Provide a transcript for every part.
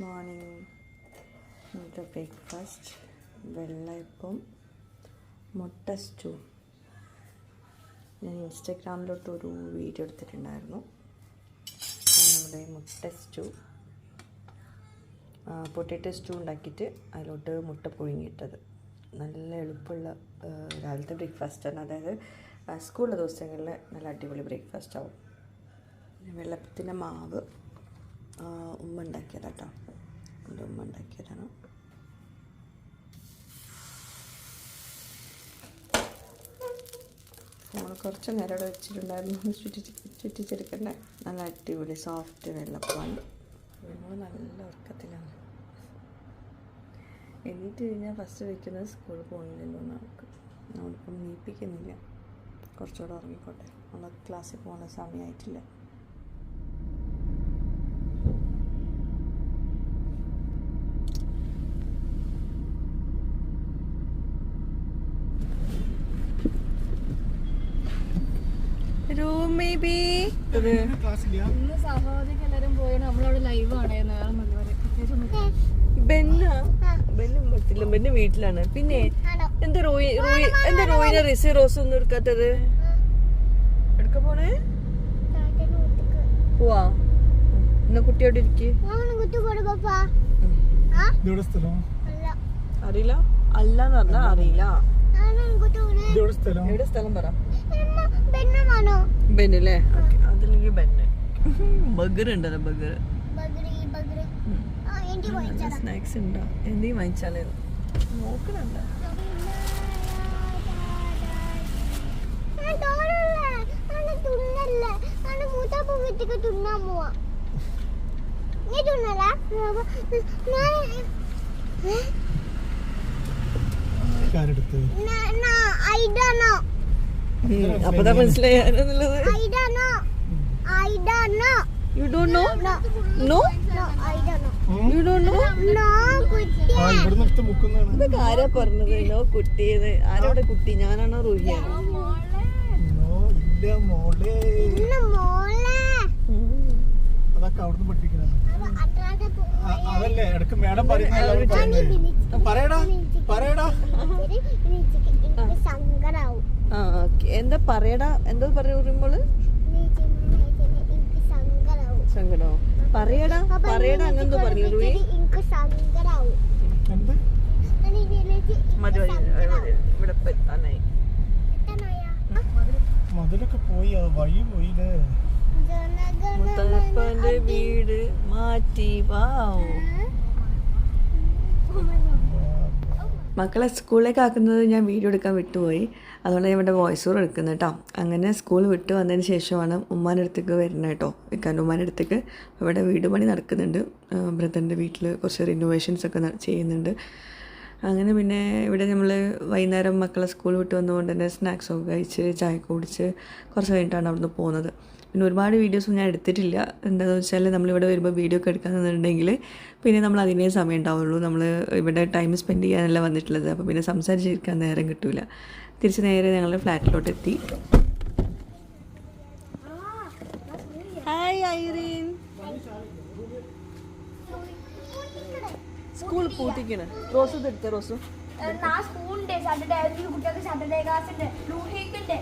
Morning ഇന്നത്തെ breakfast വെള്ളയപ്പം മുട്ട stew ഞാൻ ഇൻസ്റ്റഗ്രാമിലോട്ട് ഒരു വീഡിയോ എടുത്തിട്ടുണ്ടായിരുന്നു നമ്മുടെ മുട്ട സ്റ്റൂ പൊട്ടേറ്റോ സ്റ്റൂ ഉണ്ടാക്കിയിട്ട് അതിലോട്ട് മുട്ട പുഴുങ്ങിയിട്ടത്. നല്ല എളുപ്പമുള്ള രാവിലത്തെ ബ്രേക്ക്ഫാസ്റ്റാണ് അതായത് സ്കൂളിലെ ദിവസങ്ങളിൽ നല്ല അടിപൊളി ബ്രേക്ക്ഫാസ്റ്റ് ആവും. പിന്നെ വെള്ളപ്പത്തിന്റെ മാവ്. ഉമ്മ ഉണ്ടാക്കിയതാണ് കേട്ടോ എന്റെ ഉമ്മ ഉണ്ടാക്കിയതാണ്. നമ്മൾ കുറച്ച് നേരം അവിടെ വെച്ചിട്ടുണ്ടായിരുന്നു ചുറ്റി ചുറ്റിച്ചെടുക്കണ്ടേ? നല്ല അടിപൊളി സോഫ്റ്റ് വെള്ളപ്പമാണ് നല്ല ഉറക്കത്തിലാണ്. എണീറ്റ് കഴിഞ്ഞാൽ ഫസ്റ്റ് വയ്ക്കുന്നത് സ്കൂളിൽ പോകുന്നില്ലല്ലോ നമുക്ക്. നമ്മളിപ്പം നീപ്പിക്കുന്നില്ല കുറച്ചുകൂടെ ഉറങ്ങിക്കോട്ടെ. നമ്മൾ ക്ലാസ്സിൽ പോകുന്ന സമയമായിട്ടില്ല ബേബി ഇന്ന് സഹോദരിക്ക് എല്ലാരും പോയി നമ്മളവിടെ ലൈവ് ആണേന്ന് വേറെ പരിപാടി പ്രത്യേകിച്ച് ഒന്നും ബെന്ന. ബെന്നും പറ്റില്ല ബെന്ന് വീട്ടിലാണ്. പിന്നെ എന്താ റോയി റോയി എന്താ റോയിനെ റിസി റോസ് ഒന്നും എടുക്കാത്തത്? എടുക്ക പോണേ പോവാ. എന്നാ കുട്ടിയോട് ഇരിക്ക്. അറിയില്ല. അല്ലാന്ന് പറഞ്ഞാ അറിയില്ല. എവിടെ സ്ഥലം പറ. ബെന്നല്ലേ? ഓക്കെ. അതില്ലെങ്കിൽ ബെന്ന്. ബർഗർ ഉണ്ടല്ലോ ബർഗർ സ്നാക്സ് ഉണ്ടോ? എന്തെങ്കിലും വാങ്ങിച്ചാലേ? നോക്കണുണ്ട്? തിന്നാൻ അപ്പതാ മനസ്സിലായി ആരാന്നുള്ളത്? ഐഡാണോ ഐഡാണോ you don't know no you don't know no ഇതൊക്കെ ആരാ പറഞ്ഞത്? കുട്ടിയെന്ന് ആരോടെ കുട്ടി? ഞാനാണോ റൂഹിയാണോ? ഇല്ല മോളെ ഇന്ന് മോളെ അതൊക്കെ അവിടുന്ന് പഠിപ്പിക്കുന്നത്. അതല്ലേ ഇടയ്ക്ക് മേഡം പറയുന്നത്. പറയടാ പറയടാ. എന്താ പറയടാ? എന്താ പറയുമ്പോൾ സങ്കടോ പറയടാ പറയടാ അങ്ങനെന്തോ പറഞ്ഞു റൂയി മതിലൊക്കെ പോയി വഴി പോയില്ലേ? മുത്തപ്പന്റെ വീട് മാറ്റി വാവ്. മക്കളെ സ്കൂളിലേക്ക് ആക്കുന്നത് ഞാൻ വീഡിയോ എടുക്കാൻ വിട്ടുപോയി. അതുകൊണ്ട് ഞാൻ ഇവിടെ വോയിസ് ഓവർ എടുക്കുന്നത് കേട്ടോ. അങ്ങനെ സ്കൂൾ വിട്ട് വന്നതിന് ശേഷമാണ് ഉമ്മാന്റെ അടുത്തേക്ക് വരുന്നത് കേട്ടോ. വെക്കാൻ ഉമ്മാന്റെ അടുത്തേക്ക് ഇവിടെ വീട് പണി നടക്കുന്നുണ്ട്. ബ്രദറിന്റെ വീട്ടിൽ കുറച്ച് റിനോവേഷൻസ് ഒക്കെ ചെയ്യുന്നുണ്ട്. അങ്ങനെ പിന്നെ ഇവിടെ നമ്മൾ വൈകുന്നേരം മക്കളെ സ്കൂൾ വിട്ട് വന്നുകൊണ്ട് തന്നെ സ്നാക്സൊക്കെ കഴിച്ച് ചായ കുടിച്ച് കുറച്ച് കഴിഞ്ഞിട്ടാണ് അവിടുന്ന് പോകുന്നത്. പിന്നെ ഒരുപാട് വീഡിയോസും ഞാൻ എടുത്തിട്ടില്ല. എന്താണെന്ന് വെച്ചാൽ നമ്മളിവിടെ വരുമ്പോൾ വീഡിയോ ഒക്കെ എടുക്കാന്നുണ്ടെങ്കിൽ പിന്നെ നമ്മൾ അതിനേ സമയം ഉണ്ടാവുള്ളൂ. നമ്മൾ ഇവിടെ ടൈം സ്പെൻഡ് ചെയ്യാനല്ല വന്നിട്ടുള്ളത്. അപ്പോൾ പിന്നെ സംസാരിച്ചിരിക്കാൻ നേരം കിട്ടില്ല തിരിച്ച് നേരെ ഞങ്ങൾ ഫ്ലാറ്റിലോട്ട് എത്തി ഹായ് ഐറീൻ സ്കൂൾ പൂട്ടിക്കണ. റോസ് എടുത്തേ റോസു? സ്കൂളുണ്ട് സാറ്റർഡേ കുട്ടികൾക്ക് സാറ്റർഡേ ക്ലാസ് ഉണ്ട്. ലൂഹിക്കുണ്ട്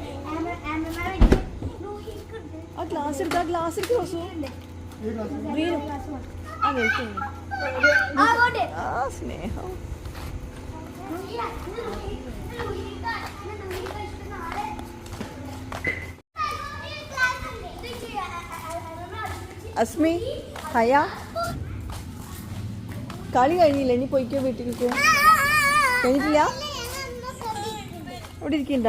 ആ ഗ്ലാസ് എടുത്ത് ആ ഗ്ലാസ് എടുത്ത് റോസു ആ സ്നേഹം അസ്മി ഹയ കളി കഴിഞ്ഞില്ല ഇനി പോയിക്കോ വീട്ടിലേക്ക് കഴിഞ്ഞിട്ടില്ല ഇവിടെ ഇരിക്കണ്ട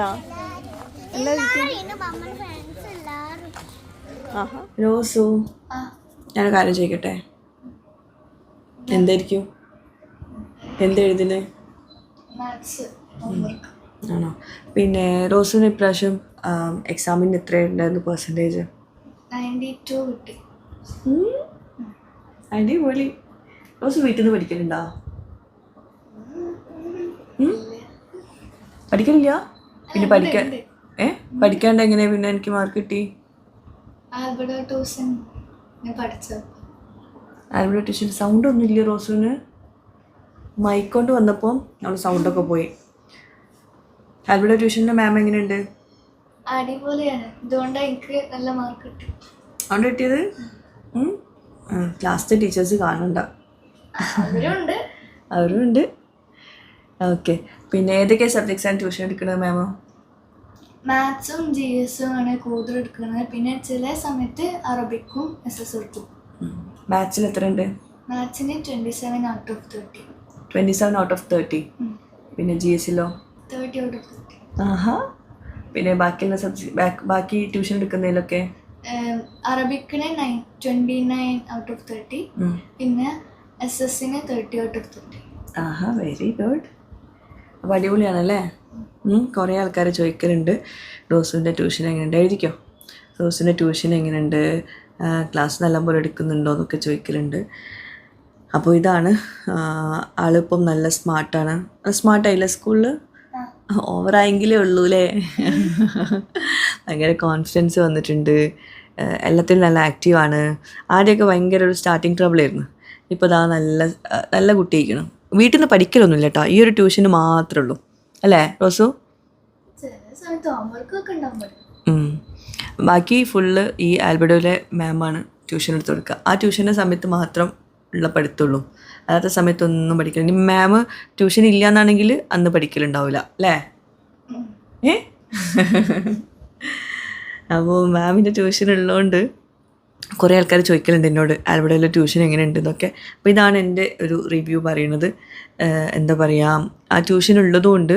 എല്ലാവരും റോസു ഞാനൊരു കാര്യം ചോദിക്കട്ടെ? എന്തായിരിക്കും? എന്തെഴുതിന്? ആണോ? പിന്നെ റോസിന് ഇപ്രാവശ്യം എക്സാമിന് എത്രയുണ്ടായിരുന്നു പെർസെന്റേജ് അടിപൊളി. റോസ് വീട്ടിൽ നിന്ന് പഠിക്കലുണ്ടോ? പഠിക്കലില്ല? പിന്നെ പഠിക്കാൻ ഏ? പഠിക്കാണ്ട് എങ്ങനെയാ പിന്നെ എനിക്ക് മാർക്ക് കിട്ടി? ആ ഇവിടെ ട്യൂഷൻ ഞാൻ പഠിച്ചത്. ആൽബിയുടെ ട്യൂഷൻ സൗണ്ട് ഒന്നും ഇല്ല റോസുവിന്? മൈക്ക് കൊണ്ട് വന്നപ്പോൾ നമ്മൾ സൗണ്ടൊക്കെ പോയി. ആൽബർട്ട് ട്യൂഷന്റെ മാം എങ്ങനെയുണ്ട്? അടിപൊളിയാണ്. ഇതുകൊണ്ട് എനിക്ക് നല്ല മാർക്ക് കിട്ടി. അതുകൊണ്ട് കിട്ടിയത്? ക്ലാസ്സിലെ ടീച്ചേഴ്സ് കാണണ്ട. അവരുണ്ട് അവരും ഉണ്ട്. ഓക്കെ പിന്നെ ഏതൊക്കെ സബ്ജക്ട്സാണ് ട്യൂഷൻ എടുക്കുന്നത് മാമോ മാത്സും ജി എസും ആണ് കൂടുതൽ എടുക്കുന്നത്. പിന്നെ ചില സമയത്ത് അറബിക്കും എസ് എസ് എടുക്കും മാത്സിൽ എത്ര ഉണ്ട്? മാത്സിന് twenty seven out of thirty twenty seven out of thirty പിന്നെ ജി എസിലോ തേർട്ടി ഔട്ട് ഓഫ് തേർട്ടി ആഹാ. പിന്നെ ബാക്കിയുള്ള സബ്ജക്ട് ബാക്കി ട്യൂഷൻ എടുക്കുന്നതിലൊക്കെ? അറബിക്കിന് nine twenty nine out of thirty. പിന്നെ എസ് എസിന് തേർട്ടി ഔട്ട് ഓഫ് തേർട്ടി ആഹാ വെരി ഗുഡ് അപ്പോൾ അടിപൊളിയാണല്ലേ? കുറേ ആൾക്കാർ ചോദിക്കലുണ്ട്. റോസിന്റെ ട്യൂഷൻ എങ്ങനെയുണ്ട് എഴുതിക്കോ റോസിന്റെ ട്യൂഷൻ എങ്ങനെയുണ്ട്? ക്ലാസ് നല്ലപോലെ എടുക്കുന്നുണ്ടോ എന്നൊക്കെ ചോദിക്കലുണ്ട്. അപ്പോൾ ഇതാണ് ആളിപ്പം നല്ല സ്മാർട്ടാണ്. സ്മാർട്ടായില്ല സ്കൂളിൽ ഓവറായെങ്കിലേ ഉള്ളൂ അല്ലേ ഭയങ്കര കോൺഫിഡൻസ് വന്നിട്ടുണ്ട്. എല്ലാത്തിലും നല്ല ആക്റ്റീവാണ്. ആദ്യമൊക്കെ ഭയങ്കര ഒരു സ്റ്റാർട്ടിങ് ട്രബിളായിരുന്നു ഇപ്പോൾ ഇതാ നല്ല നല്ല കുട്ടിയായിരിക്കണം വീട്ടിൽ നിന്ന് പഠിക്കലൊന്നുമില്ല കേട്ടോ ഈ ഒരു ട്യൂഷന് മാത്രമേ ഉള്ളൂ അല്ലേ റോസു. ബാക്കി ഫുള്ള് ഈ ആൽബർഡോയിലെ മാമാണ് ട്യൂഷൻ എടുത്ത് കൊടുക്കുക. ആ ട്യൂഷന്റെ സമയത്ത് മാത്രം ഉള്ള പഠിത്തുള്ളൂ അല്ലാത്ത സമയത്തൊന്നും പഠിക്കില്ല ഇനി മാം ട്യൂഷൻ ഇല്ല എന്നാണെങ്കിൽ അന്ന് പഠിക്കലുണ്ടാവില്ല അല്ലേ? ഏ? അപ്പോൾ മാമിന്റെ ട്യൂഷൻ ഉള്ളതുകൊണ്ട് കുറേ ആൾക്കാർ ചോദിക്കലുണ്ട് എന്നോട് ആൽബർഡോയിലെ ട്യൂഷൻ എങ്ങനെയുണ്ട് എന്നൊക്കെ അപ്പോൾ ഇതാണ് എന്റെ ഒരു റിവ്യൂ പറയുന്നത്. എന്താ പറയുക ആ ട്യൂഷൻ ഉള്ളതുകൊണ്ട്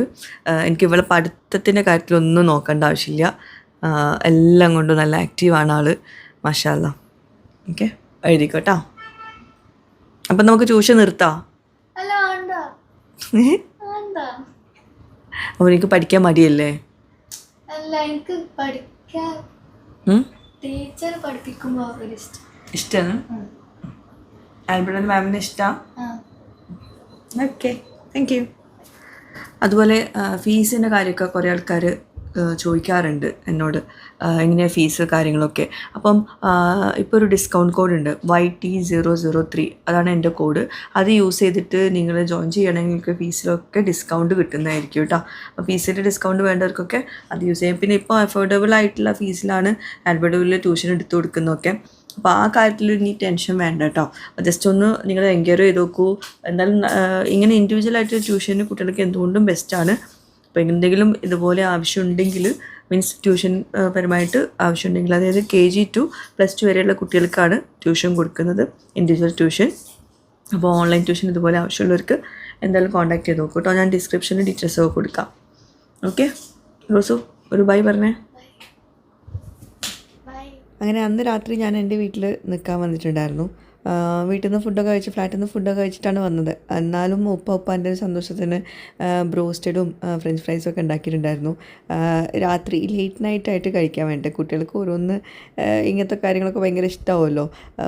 എനിക്ക് ഇവളെ പഠിത്തത്തിന്റെ കാര്യത്തിലൊന്നും നോക്കേണ്ട ആവശ്യമില്ല. എല്ലാം കൊണ്ടും നല്ല ആക്റ്റീവാണ് ആൾ മഷാല്ല ഓക്കെ എഴുതിക്കോട്ടോ. അപ്പം നമുക്ക് ട്യൂഷൻ നിർത്താം? അപ്പോൾ എനിക്ക് പഠിക്കാൻ മടിയല്ലേ? അല്ല എനിക്ക് പഠിക്കാൻ? ടീച്ചർ പഠിപ്പിക്കുമ്പോൾ ഒരു ഇഷ്ടം. ഇഷ്ടമാണ് ആൽബർട്ട് മാമിന് ഇഷ്ടമാണ് ഓക്കെ താങ്ക് യു അതുപോലെ ഫീസിന്റെ കാര്യമൊക്കെ കുറേ ആൾക്കാർ ചോദിക്കാറുണ്ട് എന്നോട്. എങ്ങനെയാണ് ഫീസ് കാര്യങ്ങളൊക്കെ. അപ്പം ഇപ്പോൾ ഒരു ഡിസ്കൗണ്ട് കോഡ് ഉണ്ട്. Y T zero zero three അതാണ് എന്റെ കോഡ് അത് യൂസ് ചെയ്തിട്ട് നിങ്ങൾ ജോയിൻ ചെയ്യണമെങ്കിൽ ഫീസിലൊക്കെ ഡിസ്കൗണ്ട് കിട്ടുന്നതായിരിക്കും കേട്ടോ. അപ്പോൾ ഫീസിന്റെ ഡിസ്കൗണ്ട് വേണ്ടവർക്കൊക്കെ അത് യൂസ് ചെയ്യാം. പിന്നെ ഇപ്പോൾ അഫോർഡബിൾ ആയിട്ടുള്ള ഫീസിലാണ് ആൽബർഡോയിൽ ട്യൂഷൻ എടുത്തു കൊടുക്കുന്നതൊക്കെ. അപ്പോൾ ആ കാര്യത്തിൽ ഇനി ടെൻഷൻ വേണ്ട കേട്ടോ. ജസ്റ്റ് ഒന്ന് നിങ്ങൾ എൻക്വയറി ചെയ്ത് നോക്കൂ. എന്തായാലും ഇങ്ങനെ ഇൻഡിവിജ്വൽ ആയിട്ട് ട്യൂഷന് കുട്ടികൾക്ക് എന്തുകൊണ്ടും ബെസ്റ്റാണ് അപ്പോൾ എന്തെങ്കിലും ഇതുപോലെ ആവശ്യമുണ്ടെങ്കിൽ മീൻസ് ട്യൂഷൻ പരമായിട്ട് ആവശ്യമുണ്ടെങ്കിൽ അതായത് K G to plus two വരെയുള്ള കുട്ടികൾക്കാണ് ട്യൂഷൻ കൊടുക്കുന്നത് ഇൻഡിവിജ്വൽ ട്യൂഷൻ അപ്പോൾ ഓൺലൈൻ ട്യൂഷൻ ഇതുപോലെ ആവശ്യമുള്ളവർക്ക് എന്തായാലും കോൺടാക്ട് ചെയ്ത് നോക്കൂ കേട്ടോ. ഞാൻ ഡിസ്ക്രിപ്ഷനിൽ ഡീറ്റെയിൽസ് ഒക്കെ കൊടുക്കാം. ഓക്കെ റോസു ഒരു ബൈ പറഞ്ഞേ. ബൈ അങ്ങനെ അന്ന് രാത്രി ഞാൻ എന്റെ വീട്ടിൽ നിൽക്കാൻ വന്നിട്ടുണ്ടായിരുന്നു. വീട്ടിൽ നിന്ന് ഫുഡൊക്കെ കഴിച്ച് ഫ്ലാറ്റിൽ നിന്ന് ഫുഡൊക്കെ കഴിച്ചിട്ടാണ് വന്നത്. എന്നാലും ഉപ്പ ഉപ്പാന്റെ ഒരു സന്തോഷത്തിന് ബ്രോസ്റ്റഡും ഫ്രഞ്ച് ഫ്രൈസും ഒക്കെ ഉണ്ടാക്കിയിട്ടുണ്ടായിരുന്നു. രാത്രി ലേറ്റ് നൈറ്റ് ആയിട്ട് കഴിക്കാൻ വേണ്ടി കുട്ടികൾക്ക് ഓരോന്ന് ഇങ്ങനത്തെ കാര്യങ്ങളൊക്കെ ഭയങ്കര ഇഷ്ടമാവുമല്ലോ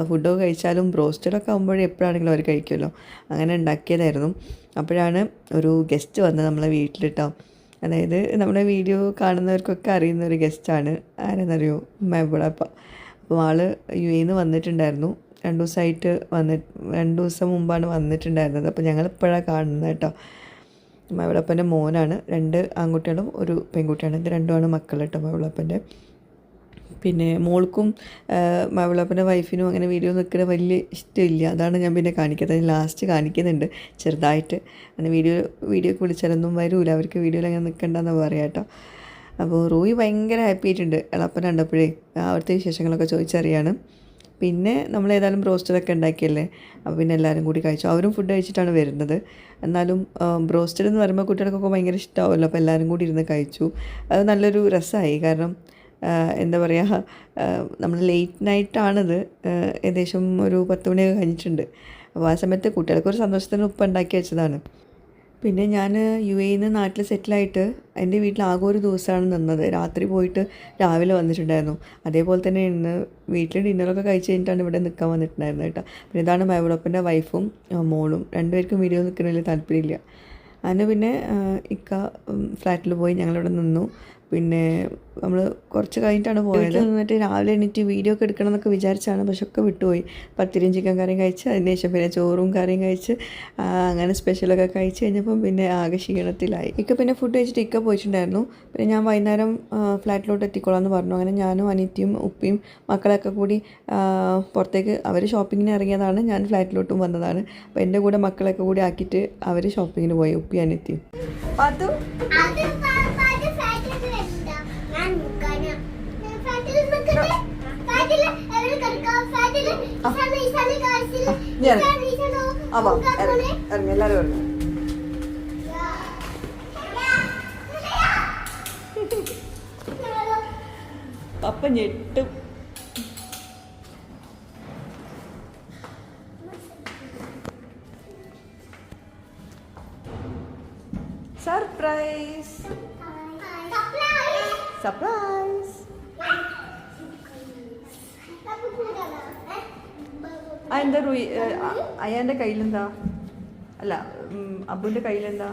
ഫുഡൊക്കെ കഴിച്ചാലും ബ്രോസ്റ്റഡൊക്കെ ആകുമ്പോഴേ എപ്പോഴാണെങ്കിലും അവർ കഴിക്കുമല്ലോ. അങ്ങനെ ഉണ്ടാക്കിയതായിരുന്നു. അപ്പോഴാണ് ഒരു ഗസ്റ്റ് വന്നത് നമ്മളെ വീട്ടിലിട്ടോ. അതായത് നമ്മുടെ വീഡിയോ കാണുന്നവർക്കൊക്കെ അറിയുന്ന ഒരു ഗസ്റ്റാണ് ആരെന്നറിയോ? മെബിളപ്പ. അപ്പോൾ ആൾ യു എന്ന് വന്നിട്ടുണ്ടായിരുന്നു. രണ്ട് ദിവസമായിട്ട് വന്നി രണ്ട് ദിവസം മുമ്പാണ് വന്നിട്ടുണ്ടായിരുന്നത്. അപ്പോൾ ഞങ്ങൾ ഇപ്പോഴാണ് കാണുന്നത് കേട്ടോ. മവിളപ്പന്റെ മോനാണ്. രണ്ട് ആൺകുട്ടികളും ഒരു പെൺകുട്ടിയാണ്. ഇത് രണ്ടുമാണ് മക്കൾ കേട്ടോ മവിളപ്പന്റെ. പിന്നെ മോൾക്കും മവിളപ്പന്റെ വൈഫിനും അങ്ങനെ വീഡിയോ നിൽക്കുന്ന വലിയ ഇഷ്ടമില്ല. അതാണ് ഞാൻ പിന്നെ കാണിക്കുന്നത് ലാസ്റ്റ് കാണിക്കുന്നുണ്ട് ചെറുതായിട്ട്. അങ്ങനെ വീഡിയോ വീഡിയോക്ക് വിളിച്ചാലൊന്നും വരൂല. അവർക്ക് വീഡിയോയിൽ അങ്ങനെ നിൽക്കണ്ടെന്ന് പറയാം കേട്ടോ. അപ്പോൾ റോയി ഭയങ്കര ഹാപ്പി ആയിട്ടുണ്ട്. എളപ്പൻ കണ്ടപ്പോഴേ അവിടുത്തെ വിശേഷങ്ങളൊക്കെ ചോദിച്ചറിയാണ്. പിന്നെ നമ്മൾ ഏതായാലും ബ്രോസ്റ്റഡൊക്കെ ഉണ്ടാക്കിയല്ലേ? അപ്പോൾ പിന്നെ എല്ലാവരും കൂടി കഴിച്ചു. അവരും ഫുഡ് കഴിച്ചിട്ടാണ് വരുന്നത്. എന്നാലും ബ്രോസ്റ്റഡ് എന്ന് പറയുമ്പോൾ കുട്ടികൾക്കൊക്കെ ഭയങ്കര ഇഷ്ടമാവുമല്ലോ അപ്പോൾ എല്ലാവരും കൂടി ഇരുന്ന് കഴിച്ചു. അത് നല്ലൊരു രസമായി കാരണം എന്താ പറയുക നമ്മൾ ലേറ്റ് നൈറ്റാണിത് ഏകദേശം ഒരു പത്ത് മണിയൊക്കെ കഴിഞ്ഞിട്ടുണ്ട്. അപ്പോൾ ആ സമയത്ത് കുട്ടികൾക്കൊരു സന്തോഷത്തിന് ഉപ്പ് ഉണ്ടാക്കി വെച്ചതാണ്. പിന്നെ ഞാൻ യു എയിൽ നിന്ന് നാട്ടിൽ സെറ്റിലായിട്ട് എന്റെ വീട്ടിൽ ആകെ ഒരു ദിവസമാണ് നിന്നത്. രാത്രി പോയിട്ട് രാവിലെ വന്നിട്ടുണ്ടായിരുന്നു. അതേപോലെ തന്നെ ഇന്ന് വീട്ടിൽ ഡിന്നറൊക്കെ കഴിച്ച് കഴിഞ്ഞിട്ടാണ് ഇവിടെ നിൽക്കാൻ വന്നിട്ടുണ്ടായിരുന്നത് കേട്ടോ. പിന്നെ ഇതാണ് മൈവളപ്പന്റെ വൈഫും മോളും. രണ്ടുപേർക്കും വീഡിയോ നിൽക്കുന്നതിൽ താല്പര്യമില്ല. അതിന് പിന്നെ ഇക്ക ഫ്ലാറ്റിൽ പോയി ഞങ്ങളിവിടെ നിന്നു. പിന്നെ നമ്മൾ കുറച്ച് കഴിഞ്ഞിട്ടാണ് പോയത്. എന്നിട്ട് രാവിലെ എണീറ്റ് വീഡിയോ ഒക്കെ എടുക്കണം എന്നൊക്കെ വിചാരിച്ചാണ് പക്ഷെ ഒക്കെ വിട്ടുപോയി. പത്തിരിയും ചിക്കൻ കറിയും കഴിച്ച് അതിനുശേഷം പിന്നെ ചോറും കറിയും കഴിച്ച് അങ്ങനെ സ്പെഷ്യലൊക്കെ കഴിച്ച് കഴിഞ്ഞപ്പം പിന്നെ ആകെ ക്ഷീണത്തിലായി. ഇക്ക പിന്നെ ഫുഡ് കഴിച്ചിട്ട് ഇക്ക പോയിട്ടുണ്ടായിരുന്നു. പിന്നെ ഞാൻ വൈകുന്നേരം ഫ്ലാറ്റിലോട്ട് എത്തിക്കോളാം എന്ന് പറഞ്ഞു. അങ്ങനെ ഞാനും അനിയത്തിയും ഉപ്പിയും മക്കളൊക്കെ കൂടി പുറത്തേക്ക് അവർ ഷോപ്പിങ്ങിന് ഇറങ്ങിയതാണ്. ഞാൻ ഫ്ലാറ്റിലോട്ടും വന്നതാണ്. അപ്പോൾ എന്റെ കൂടെ മക്കളൊക്കെ കൂടി ആക്കിയിട്ട് അവർ ഷോപ്പിങ്ങിന് പോയി ഉപ്പി അനിയത്തിയും. പാത്തു അത് ഇറങ്ങ്. എല്ലാവരും ഇറങ്ങി. പപ്പ ഞെട്ടും. അയ്യാന്റെ കയ്യിലെന്താ? അല്ല അബുന്റെ അബുവിന്റെ കയ്യിലെന്താ?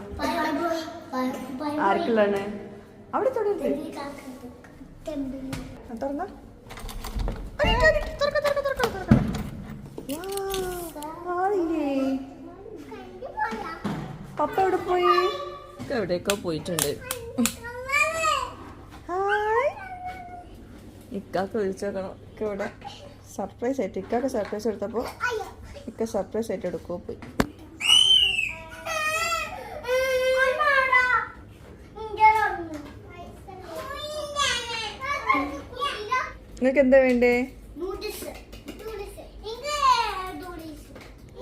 ആർക്കുള്ളതാണ്? അവിടെ തുറന്ന. പപ്പ എവിടെ പോയി? എവിടേക്കോ പോയിട്ടുണ്ട്. ഹായ്. ഇക്കാക്ക് വിളിച്ചേക്കണം ഇക്ക ഇവിടെ. സർപ്രൈസ് ആയിട്ട് ഇക്കാക്ക് സർപ്രൈസ് എടുത്തപ്പോൾ ഇക്ക സർപ്രൈസ് ആയിട്ട് എടുക്കുമോ പോയി. നിങ്ങൾക്ക് എന്താ വേണ്ടേ?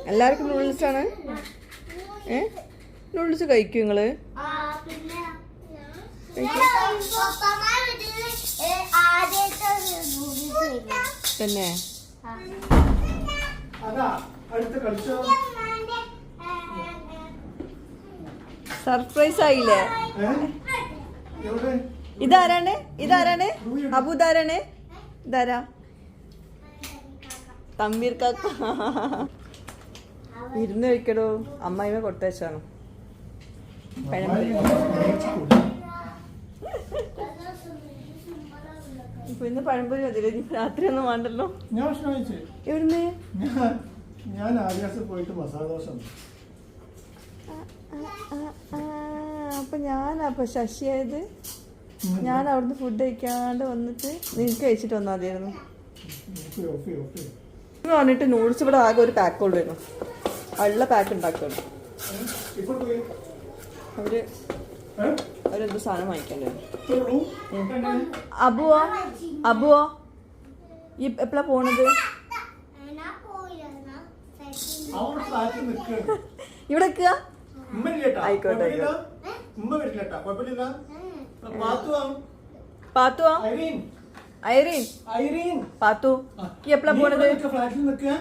എല്ലാവർക്കും നൂഡിൽസ് ആണ്. ഏ? നൂഡിൽസ് കഴിക്കും നിങ്ങൾ. തന്നെ. അതാ അടുത്ത് കളിച്ചോ. സർപ്രൈസ് ആയില്ലേ? ഇതാരാണ്? ഇതാരാണ്? അബു ഇതാരാണ്? ഇതാരാ? തമ്മീർ കാക്ക. ഇരുന്ന് കഴിക്കടോ. അമ്മായിമ കൊടുത്തയച്ചാണ് പഴംപൊരി ഇപ്പൊ ഇന്ന് പഴംപൊരി മതിയല്ലോ ഇനി രാത്രി ഒന്നും വേണ്ടല്ലോ. ഞാൻ ഭക്ഷണം കഴിച്ചു എവിടുന്ന്? ഞാൻ ഞാൻ ആര്യാസ് പോയിട്ട് മസാല ദോശ അപ്പൊ ഞാനാ അപ്പൊ ശശിയായത് ഞാൻ അവിടുന്ന് ഫുഡ് കഴിക്കാണ്ട് വന്നിട്ട് നിനക്ക് കഴിച്ചിട്ട് വന്നാൽ മതിയായിരുന്നു. എന്ന് പറഞ്ഞിട്ട് നൂഡിൽസ് ഇവിടെ ആകെ ഒരു പാക്ക് ഉള്ളായിരുന്നു ഉള്ള പാക്ക് ഉണ്ടാക്കുള്ളൂ. അവർ? അവരെന്തോ സാധനം വാങ്ങിക്കണ്ടേ? അബുവോ? അബുവോ? ഈ എപ്പോഴാ പോണത്. ഇവിടെ? ആയിക്കോട്ടെ, പാത്തു ഐറീൻ. ഐറീൻ. പാത്തു. ഈ എപ്പോഴാ പോണത്? ഫ്ലാറ്റിൽ നിൽക്കുക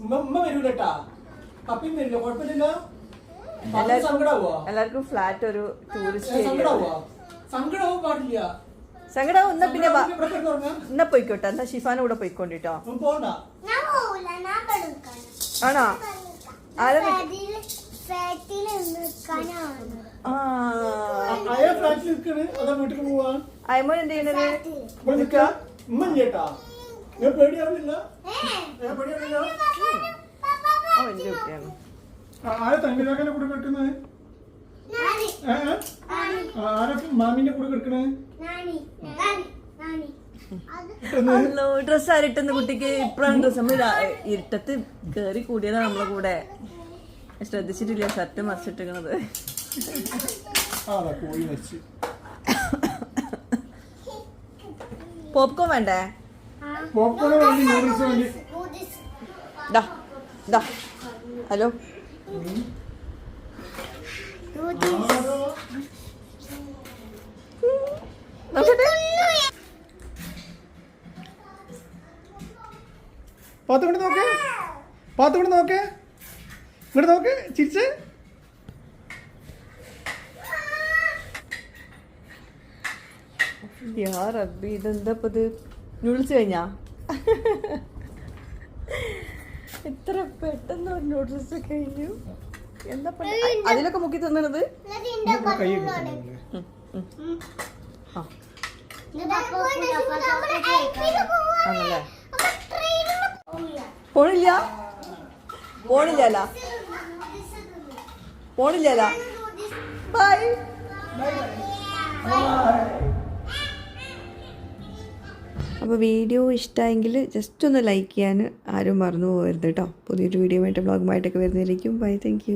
ഉമ്മ വരൂലട്ടാ പപ്പിയും വരില്ല കുഴപ്പമില്ല എല്ലാരും- സങ്കടാവോ എല്ലാവർക്കും ഫ്ലാറ്റ് ഒരു ടൂറിസ്റ്റ് സങ്കടാവോ. എന്നാ പിന്നെ. എന്നാ പോയിക്കോട്ടെ. എന്നാ ഷിഫാനും കൂടെ പോയിക്കോണ്ടിട്ടോ? ആണോ? ആരാ അയമോൻ എന്ത് ചെയ്യണത്? കുട്ടിയാണ് ആരാ തങ്ങിലാക്കന്റെ കൂടെ കിടക്കുന്നത്? ആരാ മാമിന്റെ കൂടെ കിടക്കണേ? നാനി. നാനി. നാനി. അത് അല്ലോ ഡ്രസ് ആരിട്ടെന്ന് കുട്ടിക്ക്? ഇപ്പഴാണ് ഡ്രസ് നമ്മൾ ഇരുട്ടത്ത് കേറി കൂടിയതാ നമ്മളെ കൂടെ. ശ്രദ്ധിച്ചിട്ടില്ല സത്യം മറിച്ചിട്ടിരിക്കണത്. പോപ്കോൺ വേണ്ടേ? പോപ്കോൺ വേണ്ടി നൂഡിൽസ് ദാ ദാ. ഹലോ? പാത്ത് നോക്കേ. പാത്ത് നോക്കേ. ഇവിടെ നോക്ക് ഇതെന്താ ഇത് നൂഡിൽസ് കഴിഞ്ഞാ? എത്ര പെട്ടെന്ന് ഒരു നൂഡിൽസ് കഴിഞ്ഞു? എന്താ? അതിലൊക്കെ മുക്കി തന്നത് ആണല്ലേ? പോണില്ല? പോണില്ല പോണില്ല ബൈ അപ്പോൾ വീഡിയോ ഇഷ്ടമായെങ്കിൽ ജസ്റ്റ് ഒന്ന് ലൈക്ക് ചെയ്യാൻ ആരും മറന്നു പോകരുത് കേട്ടോ പുതിയൊരു വീഡിയോ ആയിട്ട് ബ്ലോഗുമായിട്ടൊക്കെ വരുന്നതായിരിക്കും ബൈ താങ്ക്